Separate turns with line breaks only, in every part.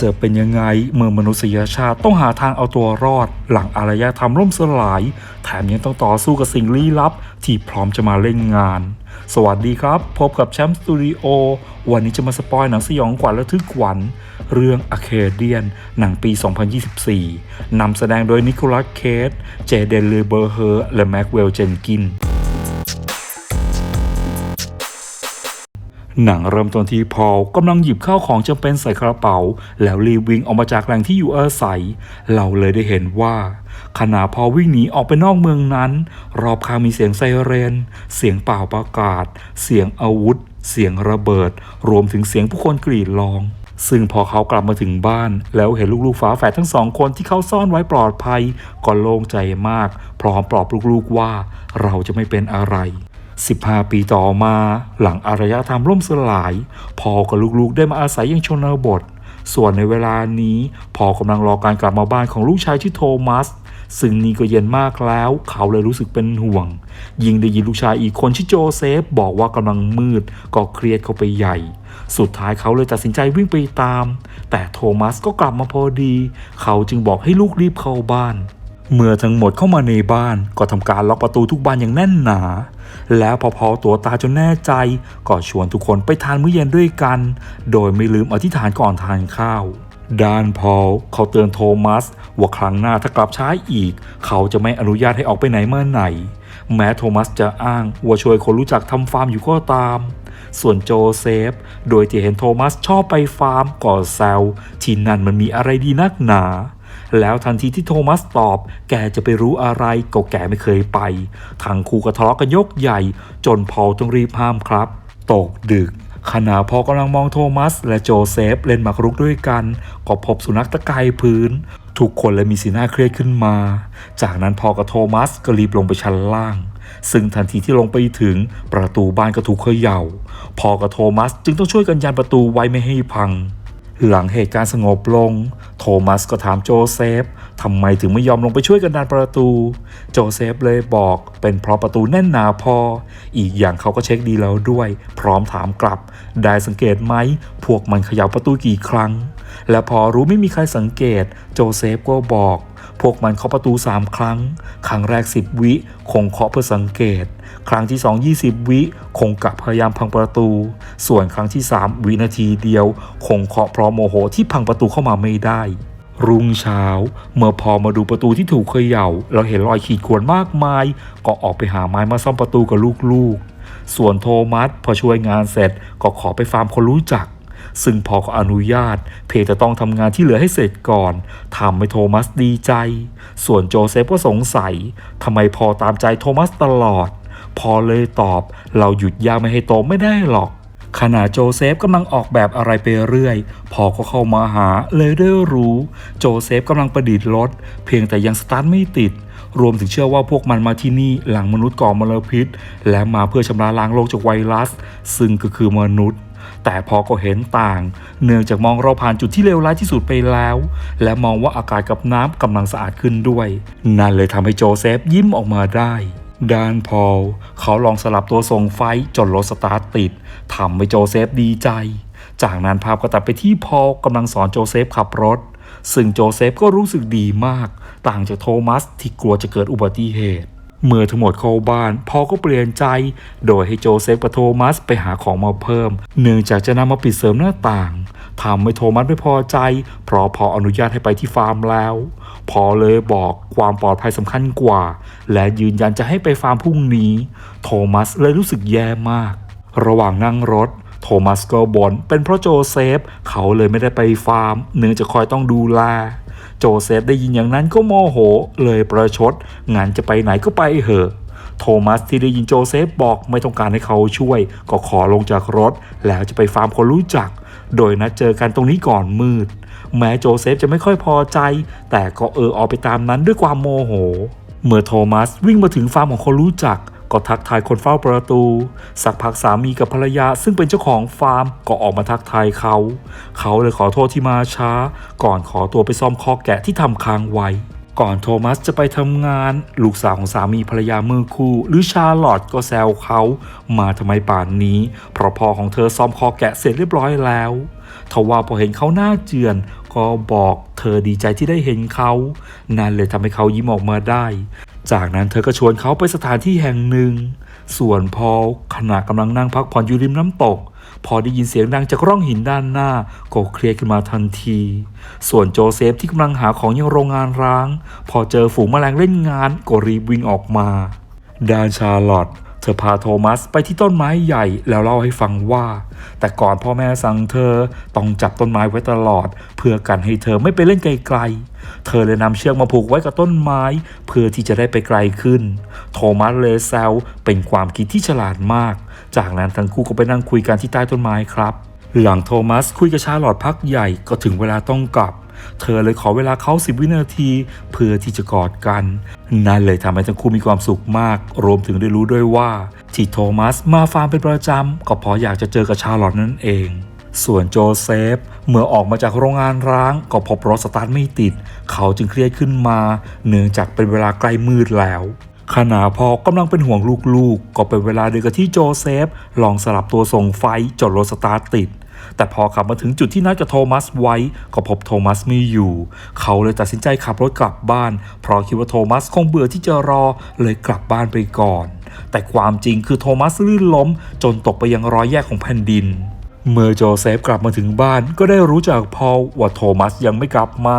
จะเป็นยังไงเมื่อมนุษยชาติต้องหาทางเอาตัวรอด หลังอารยธรรมล่มสลาย แถมยังต้องต่อสู้กับสิ่งลี้ลับ ที่พร้อมจะมาเล่นงาน สวัสดีครับ พบกับแชมป์สตูดิโอวันนี้จะมาสปอยหนังสยองขวัญและทึกขวัญ เรื่อง a c a d i a n หนังปี 2024นำแสดงโดยนิโคลัสเคสเจเดนเลเบอร์เฮอร์และแม็กเวลเจนกิน หนังเริ่มต้นที่พอลกำลังหยิบข้าวของจำเป็นใส่กระเป๋า แล้วรีวิ่งออกมาจากแหล่งที่อยู่อาศัย เราเลยได้เห็นว่าขณะพอลวิ่งหนีออกไปนอกเมืองนั้น รอบข้างมีเสียงไซเรน เสียงเป่าประกาศ เสียงอาวุธ เสียงระเบิด รวมถึงเสียงผู้คนกรีดร้อง ซึ่งพอเขากลับมาถึงบ้าน แล้วเห็นลูกๆฝาแฝดทั้งสองคนที่เขาซ่อนไว้ปลอดภัยก็โล่งใจมาก พร้อมปลอบลูกๆว่า เราจะไม่เป็นอะไร 15 ปีต่อมาหลังอารยธรรมล่มสลายพอกับลูกๆได้มาอาศัยยังชนบท ส่วนในเวลานี้พอกำลังรอการกลับมาบ้านของลูกชายชื่อโทมัส ซึ่งนี่ก็เย็นมากแล้ว เขาเลยรู้สึกเป็นห่วง ยิ่งได้ยินลูกชายอีกคนชื่อโจเซฟ บอกว่ากำลังมืดก็เครียดเข้าไปใหญ่ สุดท้ายเขาเลยตัดสินใจวิ่งไปตาม แต่โทมัสก็กลับมาพอดี เขาจึงบอกให้ลูกรีบเข้าบ้านเมื่อทั้งหมดเข้ามาในบ้านก็ทำการล็อกประตูทุกบานอย่างแน่นหนา แล้วพอพอตัวตาจนแน่ใจ ก็ชวนทุกคนไปทานมื้อเย็นด้วยกัน โดยไม่ลืมอธิษฐานก่อนทานข้าวด้านพอลเขาเตือนโทมัส ว่าครั้งหน้าถ้ากลับช้าอีก เขาจะไม่อนุญาตให้ออกไปไหนเมื่อไหน แม้โทมัสจะอ้างว่าช่วยคนรู้จักทำฟาร์มอยู่ก็ตาม ส่วนโจเซฟ โดยที่เห็นโทมัสชอบไปฟาร์มก็แซวที่นั่นมันมีอะไรดีนักหนา แล้วทันทีที่โทมัสตอบ แกจะไปรู้อะไรก็แกไม่เคยไปทั้งคู่ก็ทะเลาะกันยกใหญ่ จนพอลต้องรีบห้ามครับ ตกดึกขณะพอกำลังมองโทมัส และโจเซฟเล่นหมากรุกด้วยกัน ก็พบสุนัขตะกายพื้น ทุกคนเลยมีสีหน้าเครียดขึ้นมา จากนั้นพอกับโทมัสก็รีบลงไปชั้นล่าง ซึ่งทันทีที่ลงไปถึงประตูบ้านก็ถูกเขย่า พอกับโทมัสจึงต้องช่วยกันยันประตูไว้ไม่ให้พัง หลังเหตุการณ์สงบลง โทมัสก็ถามโจเซฟทำไมถึงไม่ยอมลงไปช่วยกันดันประตู โจเซฟเลยบอกเป็นเพราะประตูแน่นหนาพอ อีกอย่างเขาก็เช็คดีแล้วด้วย พร้อมถามกลับ ได้สังเกตไหม พวกมันเขย่าประตูกี่ครั้ง และพอรู้ไม่มีใครสังเกต โจเซฟก็บอก พวกมันเคาะประตู 3 ครั้ง ครั้งแรก 10 วิคงเคาะเพื่อสังเกต ครั้งที่ 2 20 วิคงกะพยายามพังประตู ส่วนครั้งที่ 3 วินาทีเดียว คงเคาะเพราะโมโหที่พังประตูเข้ามาไม่ได้รุ่งเช้า เมื่อพอมาดูประตูที่ถูกเขย่า เราเห็นรอยขีดข่วนมากมาย ก็ออกไปหาไม้มาซ่อมประตูกับลูกๆ ส่วนโทมัสพอช่วยงานเสร็จก็ขอไปฟาร์มคนรู้จัก ซึ่งพอก็อนุญาต เพจจะต้องทำงานที่เหลือให้เสร็จก่อนทำให้โทมัสดีใจ ส่วนโจเซฟก็สงสัยทำไมพอตามใจโทมัสตลอด พอเลยตอบ เราหยุดยาไม่ให้โตไม่ได้หรอกขณะโจเซฟกำลังออกแบบอะไรไปเรื่อย พอก็เข้ามาหาเลยได้รู้ โจเซฟกำลังประดิษฐ์รถ เพียงแต่ยังสตาร์ทไม่ติด รวมถึงเชื่อว่าพวกมันมาที่นี่หลังมนุษย์ก่อมลพิษ และมาเพื่อชำระล้างโลกจากไวรัส ซึ่งก็คือมนุษย์ แต่พอก็เห็นต่าง เนื่องจากมองเราผ่านจุดที่เลวร้ายที่สุดไปแล้ว และมองว่าอากาศกับน้ำกำลังสะอาดขึ้นด้วย นั่นเลยทำให้โจเซฟยิ้มออกมาได้ดานพอลเขาลองสลับตัวส่งไฟจนรถสตาร์ทติดทำให้โจเซฟดีใจ จากนั้นภาพก็ตัดไปที่พอลกำลังสอนโจเซฟขับรถ ซึ่งโจเซฟก็รู้สึกดีมาก ต่างจากโทมัสที่กลัวจะเกิดอุบัติเหตุ เมื่อทั้งหมดเข้าบ้านพอก็เปลี่ยนใจ โดยให้โจเซฟกับโทมัสไปหาของมาเพิ่ม เนื่องจากจะนำมาปิดเสริมหน้าต่างทำให้โทมัสไม่พอใจ เพราะพออนุญาตให้ไปที่ฟาร์มแล้ว พอเลยบอกความปลอดภัยสำคัญกว่า และยืนยันจะให้ไปฟาร์มพรุ่งนี้ โทมัสเลยรู้สึกแย่มาก ระหว่างนั่งรถ โทมัสก็บ่นเป็นเพราะโจเซฟเขาเลยไม่ได้ไปฟาร์ม เนื่องจากคอยต้องดูแลโจเซฟได้ยินอย่างนั้นก็โมโหเลยประชดงานจะไปไหนก็ไปเหอะโทมัสที่ได้ยินโจเซฟบอกไม่ต้องการให้เขาช่วย ก็ขอลงจากรถ แล้วจะไปฟาร์มคนรู้จัก โดยนัดเจอกันตรงนี้ก่อนมืด แม้โจเซฟจะไม่ค่อยพอใจ แต่ก็เออออกไปตามนั้นด้วยความโมโห เมื่อโทมัสวิ่งมาถึงฟาร์มของคนรู้จัก ก็ทักทายคนเฝ้าประตู สักพักสามีกับภรรยาซึ่งเป็นเจ้าของฟาร์มก็ออกมาทักทายเขา เขาเลยขอโทษที่มาช้า ก่อนขอตัวไปซ่อมคอแกะที่ทำค้างไว้ ก่อนโทมัสจะไปทำงาน ลูกสาวของสามีภรรยามือคู่ หรือชาร์ลอตก็แซวเขามาทำไมป่านนี้ เพราะพ่อของเธอซ่อมคอแกะเสร็จเรียบร้อยแล้วทว่าพอเห็นเขาหน้าเจือน ก็ก็บอกเธอดีใจที่ได้เห็นเขา นั่นเลยทำให้เขายิ้มออกมาได้ จากนั้นเธอก็ชวนเขาไปสถานที่แห่งหนึ่ง ส่วนพอลขณะกำลังนั่งพักผ่อนอยู่ริมน้ำตก พอได้ยินเสียงดังจากร่องหินด้านหน้าก็เครียดขึ้นมาทันที ส่วนโจเซฟที่กำลังหาของยังโรงงานร้าง พอเจอฝูงแมลงเล่นงานก็รีบวิ่งออกมาดานชาร์ลอตเธอพาโทมัสไปที่ต้นไม้ใหญ่แล้วเล่าให้ฟังว่า แต่ก่อนพ่อแม่สั่งเธอต้องจับต้นไม้ไว้ตลอด เพื่อกันให้เธอไม่ไปเล่นไกลๆ เธอเลยนำเชือกมาผูกไว้กับต้นไม้ เพื่อที่จะได้ไปไกลขึ้น โทมัสเลยแซวเป็นความคิดที่ฉลาดมาก จากนั้นทั้งคู่ก็ไปนั่งคุยกันที่ใต้ต้นไม้ครับ หลังโทมัสคุยกับชาลอตพักใหญ่ก็ถึงเวลาต้องกลับ เธอเลยขอเวลาเขาสิบวินาทีเพื่อที่จะกอดกัน นั่นเลยทำให้ทั้งคู่มีความสุขมาก รวมถึงได้รู้ด้วยว่า ที่โทมัสมาฟาร์มเป็นประจำ ก็เพราะอยากจะเจอกับชาลอตนั่นเอง ส่วนโจเซฟ เมื่อออกมาจากโรงงานร้าง ก็พบรถสตาร์ทไม่ติด เขาจึงเครียดขึ้นมา เนื่องจากเป็นเวลาใกล้มืดแล้วขณะพอกำลังเป็นห่วงลูกๆก็เป็นเวลาเดียวกับที่โจเซฟ ลองสลับตัวส่งไฟจนรถสตาร์ทติด แต่พอขับมาถึงจุดที่นัดกับโทมัสไว้ ก็พบโทมัสไม่อยู่ เขาเลยตัดสินใจขับรถกลับบ้าน เพราะคิดว่าโทมัสคงเบื่อที่จะรอเลยกลับบ้านไปก่อน แต่ความจริงคือโทมัสลื่นล้ม จนตกไปยังรอยแยกของแผ่นดิน เมื่อโจเซฟกลับมาถึงบ้านก็ได้รู้จากพอลว่าโทมัสยังไม่กลับมา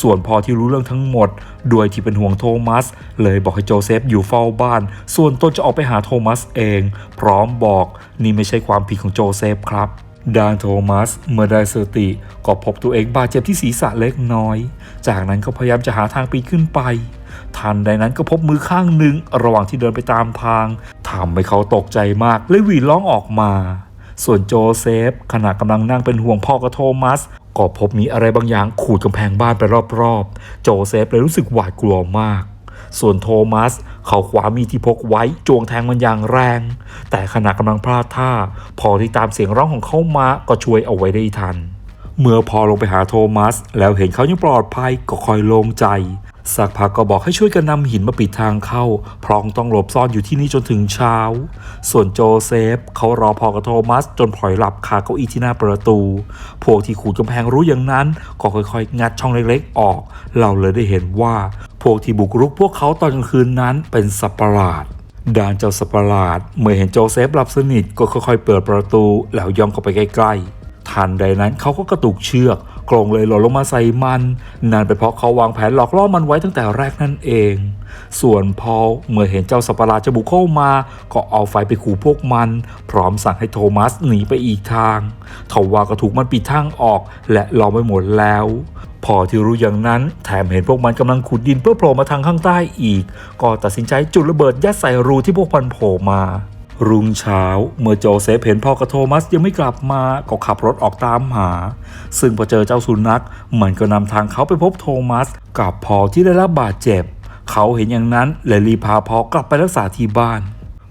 ส่วนพอลที่รู้เรื่องทั้งหมดโดยที่เป็นห่วงโทมัส เลยบอกให้โจเซฟอยู่เฝ้าบ้าน ส่วนตนจะออกไปหาโทมัสเอง พร้อมบอกนี่ไม่ใช่ความผิดของโจเซฟครับ ดานโทมัสเมื่อได้สติ ก็พบตัวเองบาดเจ็บที่ศีรษะเล็กน้อย จากนั้นก็พยายามจะหาทางปีนขึ้นไป ทันใดนั้นก็พบมือข้างหนึ่งระหว่างที่เดินไปตามทางทำให้เขาตกใจมากเลยหวีดร้องออกมา ส่วนโจเซฟขณะกำลังนั่งเป็นห่วงพ่อกับโทมัส ก็พบมีอะไรบางอย่างขูดกำแพงบ้านไปรอบๆ โจเซฟเลยรู้สึกหวาดกลัวมาก ส่วนโทมัส เขาขวามีที่พกไว้จวงแทงมันอย่างแรง แต่ขณะกำลังพลาดท่า พอที่ตามเสียงร้องของเขามาก็ช่วยเอาไว้ได้ทัน เมื่อพอลงไปหาโทมัส แล้วเห็นเขายังปลอดภัยก็คอยโล่งใจ สักพักก็บอกให้ช่วยกันนำหินมาปิดทางเข้าเพราะต้องหลบซ่อนอยู่ที่นี่จนถึงเช้า ส่วนโจเซฟเขารอพอกับโทมัสจนพลอยหลับคาเก้าอี้ที่หน้าประตู พวกที่ขูดกำแพงรู้อย่างนั้น ก็ค่อยๆ งัดช่องเล็กๆออก เราเลยได้เห็นว่า พวกที่บุกรุกพวกเขาตอนกลางคืนนั้นเป็นสัตว์ประหลาดด้านเจ้าสัปหลาด เมื่อเห็นโจเซฟหลับสนิทก็ค่อยๆ เปิดประตูแล้วย่องเข้าไปใกล้ๆทันใดนั้นเขาก็กระตุกเชือก กรงเลยหล่นลงมาใส่มันนั่นเป็นเพราะเขาวางแผนหลอกล่อมันไว้ตั้งแต่แรกนั่นเอง ส่วนพอเมื่อเห็นเจ้าสัปราจะบุกเข้ามา ก็เอาไฟไปขู่พวกมัน พร้อมสั่งให้โทมัสหนีไปอีกทางทว่าก็ถูกมันปิดทางออก และล้อมไปหมดแล้วพอที่รู้อย่างนั้นแถมเห็นพวกมันกำลังขุดดินเพื่อโผล่มาทางข้างใต้อีก ก็ตัดสินใจจุดระเบิดยัดใส่รูที่พวกมันโผล่มา รุ่งเช้าเมื่อโจเซฟเห็นพ่อกับโทมัสยังไม่กลับมาก็ขับรถออกตามหา ซึ่งพอเจอเจ้าสุนัขมันก็นำทางเขาไปพบโทมัส กับพอที่ได้รับบาดเจ็บ เขาเห็นอย่างนั้นเลยรีพาพอกลับไปรักษาที่บ้าน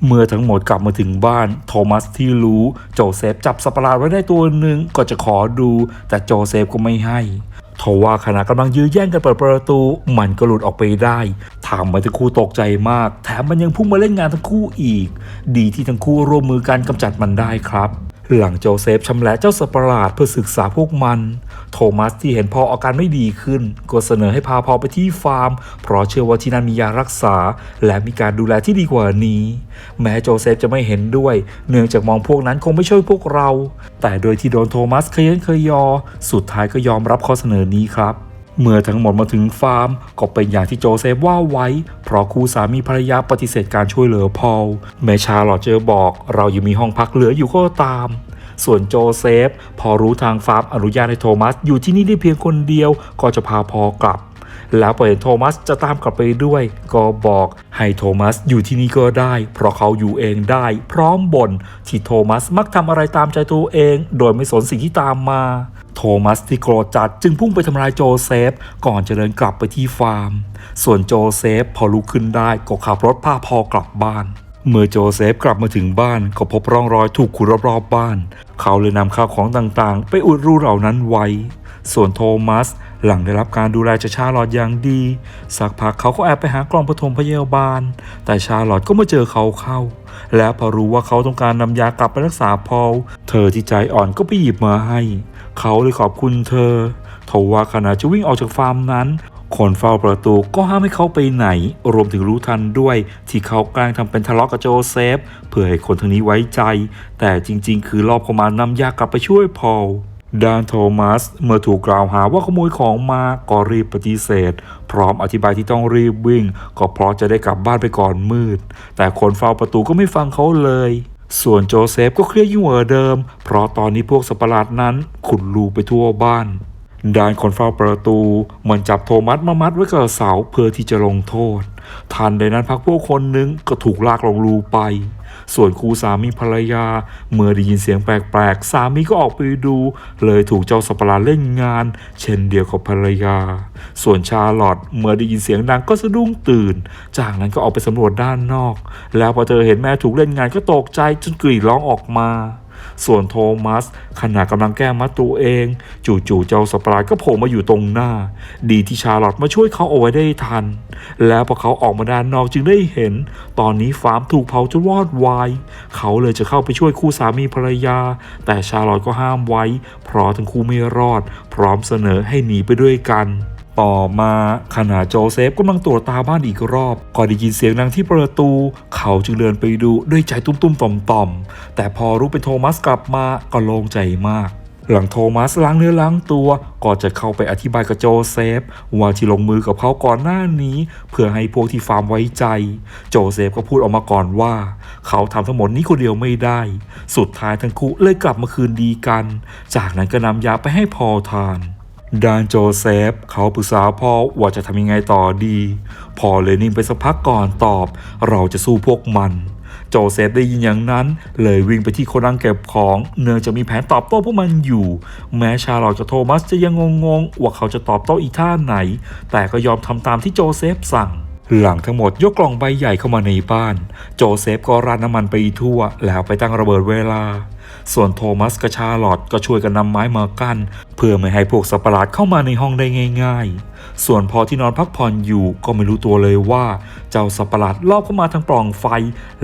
เมื่อทั้งหมดกลับมาถึงบ้าน โทมัสที่รู้โจเซฟจับสัตว์ประหลาดไว้ได้ตัวหนึ่งก็จะขอดู แต่โจเซฟก็ไม่ให้ ทว่าขณะกำลังยื้อแย่งกันเปิดประตู มันก็หลุดออกไปได้ทำให้ทั้งคู่ตกใจมาก แถมมันยังพุ่งมาเล่นงานทั้งคู่อีก ดีที่ทั้งคู่ร่วมมือกันกำจัดมันได้ครับ หลังโจเซฟชำแหละเจ้าสัตว์ประหลาดเพื่อศึกษาพวกมัน โทมัสที่เห็นพออาการไม่ดีขึ้น ก็เสนอให้พาพอไปที่ฟาร์ม เพราะเชื่อว่าที่นั่นมียารักษา และมีการดูแลที่ดีกว่านี้ แม้โจเซฟจะไม่เห็นด้วย เนื่องจากมองพวกนั้นคงไม่ช่วยพวกเรา แต่โดยที่โดนโทมัสเคยเย็นเคยยอ สุดท้ายก็ยอมรับข้อเสนอนี้ครับ เมื่อทั้งหมดมาถึงฟาร์ม ก็เป็นอย่างที่โจเซฟว่าไว้ เพราะคู่สามีภรรยาปฏิเสธการช่วยเหลือพอลแม่ชาลอเจอบอก เรายังมีห้องพักเหลืออยู่ก็ตาม ส่วนโจเซฟ พอรู้ทางฟาร์มอนุญาตให้โทมัสอยู่ที่นี่ได้เพียงคนเดียวก็จะพาพอกลับ แล้วพอเห็นโทมัสจะตามกลับไปด้วย ก็บอกให้โทมัสอยู่ที่นี่ก็ได้ เพราะเขาอยู่เองได้ พร้อมบ่นที่โทมัสมักทำอะไรตามใจตัวเอง โดยไม่สนสิ่งที่ตามมา โทมัสที่โกรธจัดจึงพุ่งไปทำลายโจเซฟ ก่อนจะเดินกลับไปที่ฟาร์ม ส่วนโจเซฟพอลุกขึ้นได้ก็ขับรถพาพอกลับบ้านเมื่อโจเซฟกลับมาถึงบ้านก็พบร่องรอยถูกขุดรอบๆบ้าน เขาเลยนำข้าวของต่างๆ ไปอุดรูเหล่านั้นไว้ ส่วนโทมัส หลังได้รับการดูแลจากชาลอตอย่างดี สักพักเขาก็แอบไปหากล่องปฐมพยาบาล แต่ชาลอตก็มาเจอเขาเข้า และพอรู้ว่าเขาต้องการนำยากลับไปรักษาพอลเธอที่ใจอ่อนก็ไปหยิบมาให้ เขาเลยขอบคุณเธอทว่าขณะจะวิ่งออกจากฟาร์มนั้นคนเฝ้าประตูก็ห้ามให้เขาไปไหน รวมถึงรู้ทันด้วย ที่เขากล้งทำเป็นทะเลาะกับโจเซฟ เพื่อให้คนทางนี้ไว้ใจ แต่จริงๆ คือรอบเข้ามานำยากลับไปช่วยพอล ดานโทมัสเมื่อถูกกล่าวหาว่าขโมยของมาก็รีบปฏิเสธ พร้อมอธิบายที่ต้องรีบวิ่ง ก็เพราะจะได้กลับบ้านไปก่อนมืด แต่คนเฝ้าประตูก็ไม่ฟังเขาเลย ส่วนโจเซฟก็เครียดยิ่งกว่าเดิม เพราะตอนนี้พวกสัตว์ประหลาดนั้นขุดรูไปทั่วบ้าน ด้านคนเฝ้าประตูเหมือนจับโทมัสมามัดไว้กับเสาเพื่อที่จะลงโทษ ทันใดนั้นพักพวกคนหนึงก็ถูกลากลงรูไป ส่วนครูสามีภรรยา เมื่อได้ยินเสียงแปลกๆ สามีก็ออกไปดู เลยถูกเจ้าสัตว์ประหลาเล่นงาน เช่นเดียวกับภรรยา ส่วนชาร์ลอตเมื่อได้ยินเสียงดังก็สะดุ้งตื่น จากนั้นก็ออกไปสำรวจด้านนอก แล้วพอเธอเห็นแม่ถูกเล่นงานก็ตกใจจนกรีดร้องออกมา ส่วนโทมัสขณะกำลังแก้มัดตัวเอง จู่ๆเจ้าสปรายก็โผล่มาอยู่ตรงหน้า ดีที่ชาร์ลอตมาช่วยเขาเอาไว้ได้ทัน แล้วพอเขาออกมาด้านนอกจึงได้เห็น ตอนนี้ฟาร์มถูกเผาจนวอดวายเขาเลยจะเข้าไปช่วยคู่สามีภรรยา แต่ชาร์ลอตก็ห้ามไว้ เพราะทั้งคู่ไม่รอด พร้อมเสนอให้หนีไปด้วยกัน ต่อมาขณะโจเซฟกำลังตรวจตาบ้านอีกรอบก็ได้ยินเสียงดังที่ประตู เขาจึงเดินไปดูด้วยใจตุ้มๆต่อมๆ แต่พอรู้เป็นโทมัสกลับมาก็โล่งใจมาก หลังโทมัสล้างเนื้อล้างตัวก็จะเข้าไปอธิบายกับโจเซฟ ว่าที่ลงมือกับเขาก่อนหน้านี้ เพื่อให้พวกที่ฟาร์มไว้ใจ โจเซฟก็พูดออกมาก่อนว่า เขาทำทั้งหมดนี้คนเดียวไม่ได้ สุดท้ายทั้งคู่เลยกลับมาคืนดีกัน จากนั้นก็นำยาไปให้พอทาน ดานโจเซฟเขาปรึกษาพ่อว่าจะทำยังไงต่อดี พ่อเลยนิ่งไปสักพักก่อนตอบ เราจะสู้พวกมัน โจเซฟได้ยินอย่างนั้น เลยวิ่งไปที่โกดังเก็บของ เนื่องจะมีแผนตอบโต้พวกมันอยู่ แม้ชาลอตกับโทมัสจะยังงงๆว่าเขาจะตอบโต้อีท่าไหน แต่ก็ยอมทำตามที่โจเซฟสั่งหลังทั้งหมดยกกล่องใบใหญ่เข้ามาในบ้าน โจเซฟก็ราดน้ำมันไปทั่ว แล้วไปตั้งระเบิดเวลา ส่วนโทมัสกับชาร์ลอตก็ช่วยกันนำไม้มากั้น เพื่อไม่ให้พวกสัตว์ประหลาดเข้ามาในห้องได้ง่าย ๆ ส่วนพอที่นอนพักผ่อนอยู่ก็ไม่รู้ตัวเลยว่า เจ้าสัตว์ประหลาดลอบเข้ามาทางปล่องไฟ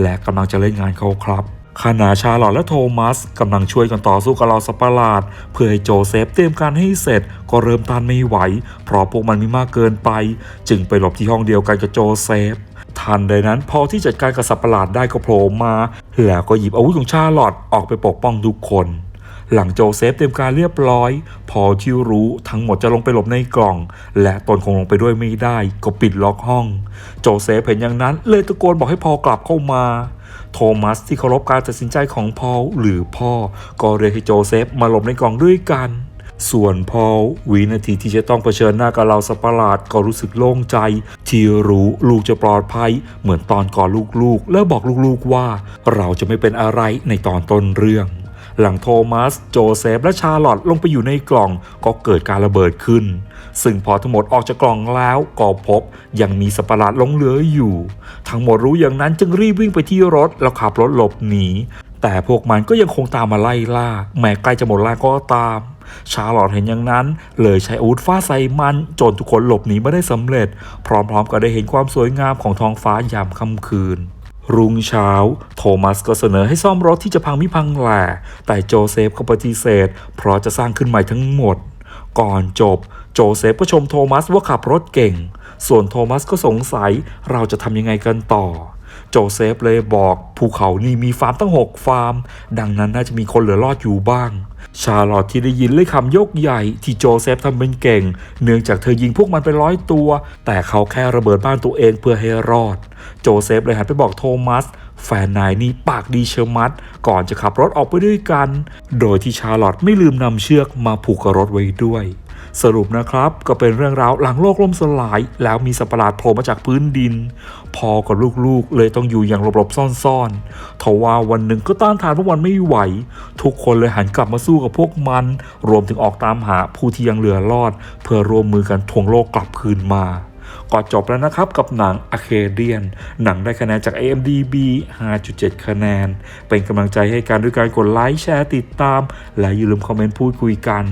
และกำลังจะเล่นงานเขาครับขณะชาลอตและโทมัสกำลังช่วยกันต่อสู้กับเราสัตว์ประหลาด เพื่อให้โจเซฟเตรียมการให้เสร็จ ก็เริ่มตานไม่ไหว เพราะพวกมันมีมากเกินไป จึงไปหลบที่ห้องเดียวกันกับโจเซฟ ทันใดนั้น พอที่จัดการกับสัตว์ประหลาดได้ก็โผล่มา แล้วก็หยิบอาวุธของชาลอตออกไปปกป้องทุกคน หลังโจเซฟเตรียมการเรียบร้อย พอที่รู้ทั้งหมดจะลงไปหลบในกล่อง และตนคงลงไปด้วยไม่ได้ ก็ปิดล็อกห้อง โจเซฟเห็นอย่างนั้นเลยตะโกนบอกให้พอกลับเข้ามาโทมัสที่เคารพการตัดสินใจของพอลหรือพ่อ ก็เรียกให้โจเซฟมาหลบในกล่องด้วยกัน ส่วนพอลวินาทีที่จะต้องเผชิญหน้ากับเราสัตว์ประหลาดก็รู้สึกโล่งใจ ที่รู้ลูกจะปลอดภัย เหมือนตอนก่อนลูกๆ แล้วบอกลูกๆว่า เราจะไม่เป็นอะไรในตอนต้นเรื่อง หลังโทมัส โจเซฟ และชาลอตลงไปอยู่ในกล่องก็เกิดการระเบิดขึ้น ซึ่งพอทั้งหมดออกจากกล่องแล้วก็พบยังมีสัตว์ประหลาดลงเหลืออยู่ ทั้งหมดรู้อย่างนั้นจึงรีบวิ่งไปที่รถแล้วขับรถหลบหนี แต่พวกมันก็ยังคงตามมาไล่ล่า แม้ใกล้จะหมดแรงก็ตาม ชาร์ลอตเห็นอย่างนั้น เลยใช้อาวุธฟาดใส่มันจนทุกคนหลบหนีไมาได้สำเร็จ พร้อมๆกับได้เห็นความสวยงามของท้องฟ้ายามค่ำคืนรุ่งเช้า โทมัสก็เสนอให้ซ่อมรถที่จะพังมิพังแหล่แต่โจเซฟก็ปฏิเสธ เพราะจะสร้างขึ้นใหม่ทั้งหมด ก่อนจบ โจเซฟก็ชมโทมัสว่าขับรถเก่ง ส่วนโทมัสก็สงสัยเราจะทำยังไงกันต่อ โจเซฟเลยบอกภูเขานี่มีฟาร์มตั้งหกฟาร์ม ดังนั้นน่าจะมีคนเหลือรอดอยู่บ้าง ชาร์ลอตที่ได้ยินเลยคำยกใหญ่ที่โจเซฟทำเป็นเก่ง เนื่องจากเธอยิงพวกมันไปร้อยตัว แต่เขาแค่ระเบิดบ้านตัวเองเพื่อให้รอด โจเซฟเลยหันไปบอกโทมัสแฟนนายนี่ปากดีเชอมัด ก่อนจะขับรถออกไปด้วยกัน โดยที่ชาร์ลอตไม่ลืมนำเชือกมาผูกกับรถไว้ด้วย สรุปนะครับก็เป็นเรื่องราวหลังโลกล่มสลาย แล้วมีสัตว์ประหลาดโผล่มาจากพื้นดิน พอกับลูกๆ เลยต้องอยู่อย่างหลบๆซ่อนๆทว่าวันหนึ่งก็ต้านทานพวกมันไม่ไหว ทุกคนเลยหันกลับมาสู้กับพวกมัน รวมถึงออกตามหาผู้ที่ยังเหลือรอด เพื่อร่วมมือกันทวงโลกกลับคืนมา ก็จบแล้วนะครับกับหนังอะเคเดียน หนังได้คะแนนจาก AMDB 5.7 คะแนน เป็นกำลังใจให้กันด้วยการกดไลค์แชร์ติดตาม และอย่าลืมคอมเมนต์พูดคุยกัน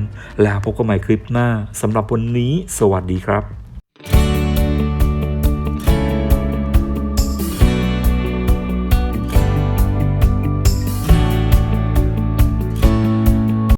แล้วพบกันใหม่คลิปหน้าสำหรับวันนี้ สวัสดีครับ